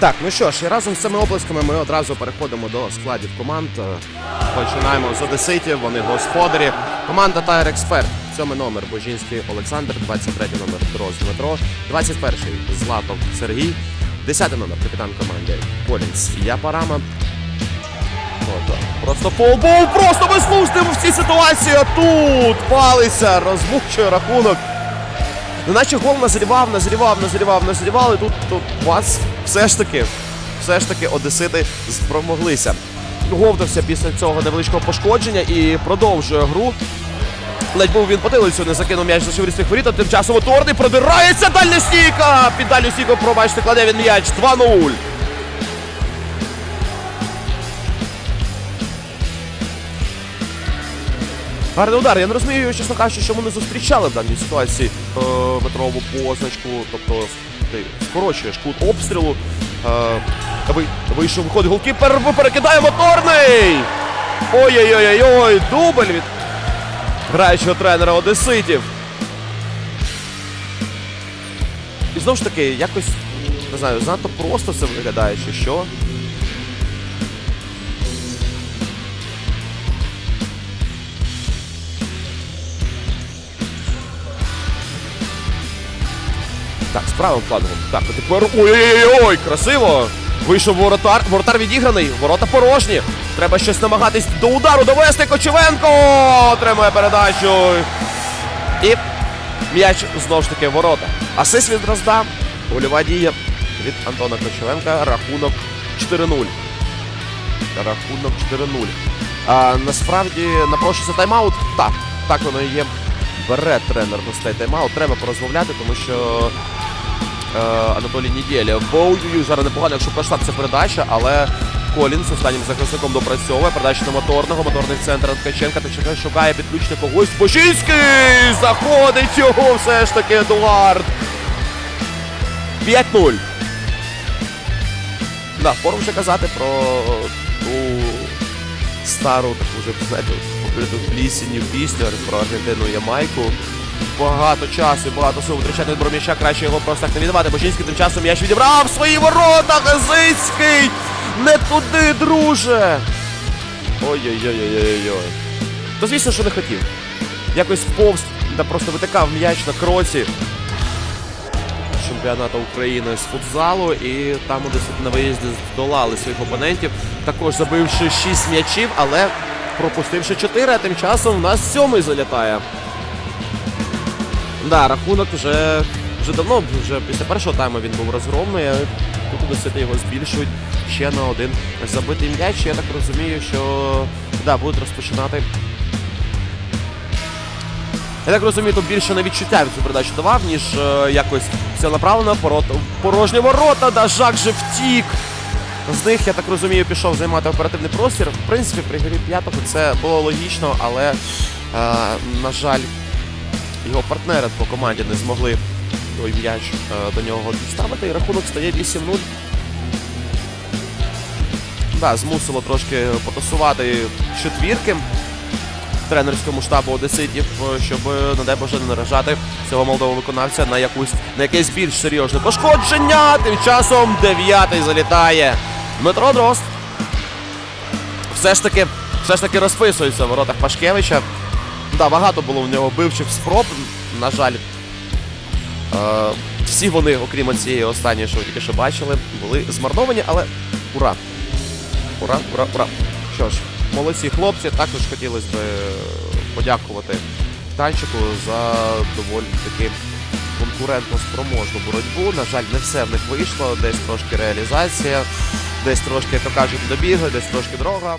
Так, ну що ж, і разом з цими оплесками ми одразу переходимо до складів команд. Е, Починаємо з Одеситів, вони господарі. Команда Тайр Експерт. Сьомий номер Божінський Олександр, 23 номер Дрозд Дмитро, 21-й Златов Сергій, 10 номер капітан команди Колінс Япарама. Ото. Просто фолбол, просто вислушним в цій ситуації. Тут палиться, розмучує рахунок. Неначе гол назрівав, назрівав, назрівав, назрівав, і тут, тут вас все ж таки, все ж таки одесити спромоглися. Говдався після цього невеличкого пошкодження і продовжує гру. Ледь був він потилицю, не закинув м'яч за шеврістих воріт, а тим часом оторний продирається дальня стійка! Під дальню стійку, пробачте, кладе він м'яч 2-0. Гарний удар. Я не розумію, чесно кажучи, що вони зустрічали в даній ситуації е, метрову позначку, тобто ти скорочуєш кут обстрілу. Е, ви- вийшов, виходить голкіпер, перекидає моторний! Ой-ой-ой-ой, дубль від граючого тренера Одеситів. І знову ж таки, якось, не знаю, занадто просто це виглядає, чи що. Так, з правим флангом. Так, а тепер. Ой-ой-ой, красиво! Вийшов воротар. Воротар відіграний. Ворота порожні. Треба щось намагатись до удару довести. Кочевенко! Отримує передачу. І м'яч знову ж таки ворота. Асист від Дрозда. Гольова дія від Антона Кочевенка. Рахунок 4-0. Рахунок 4-0. А, насправді напрошується тайм-аут. Так, так воно і є. Бере тренер гостей тайм-аут. Треба порозмовляти, тому що Анатолій Нідєля. Боудію зараз непогано, якщо пройшла ця передача, але Колінс останнім захисником допрацьовує. Передача на моторного, моторний центр Ткаченка. Ткаченка шукає підключення когось. Божинський! Заходить його все ж таки Едуард. 5-0. Да, пора вже казати про ту стару, таку вже, знаєте, покриту плісінню пісню про Аргентину Ямайку. Багато часу багато сил витрачати від м'яча, краще його просто так не віддавати. Божинський тим часом м'яч відібрав свої ворота. Газицький! Не туди, друже! Ой-ой-ой-ой-ой-ой. То звісно, що не хотів. Якось повз та просто витикав м'яч на кроці чемпіонату України з футзалу, і там десь на виїзді здолали своїх опонентів, також забивши 6 м'ячів, але пропустивши 4, а тим часом в нас сьомий залітає. Да, рахунок вже, вже давно, вже після першого тайму він був розгромний. Тут досити його збільшують ще на один забитий м'яч. Я так розумію, що да, будуть розпочинати я так розумію, тут більше на відчуття від цю передачу давав, ніж е, якось ціленаправлено. Порот, порожні ворота, да, Жак же втік. З них, я так розумію, пішов займати оперативний простір. В принципі, при грі п'ятого це було логічно, але, е, на жаль, його партнери по команді не змогли той м'яч е, до нього діставити. І рахунок стає 8-0. Да, змусило трошки потасувати четвірки тренерському штабу Одеситів, е, щоб, е, не дай Боже, не наражати цього молодого виконавця на якусь на якесь більш серйозне пошкодження. Тим часом дев'ятий залітає Дмитро Дрозд. Все ж таки, все ж таки розписується в воротах Пашкевича. Да, багато було в нього бивчих спроб. На жаль, е, всі вони, окрім цієї останньої, що ви тільки що бачили, були змарновані, але ура! Ура, ура, ура! Що ж, молодці хлопці. Також хотілося б подякувати танчику за доволі таки конкурентно спроможну боротьбу. На жаль, не все в них вийшло. Десь трошки реалізація, десь трошки, як то кажуть, добігли, десь трошки дорога.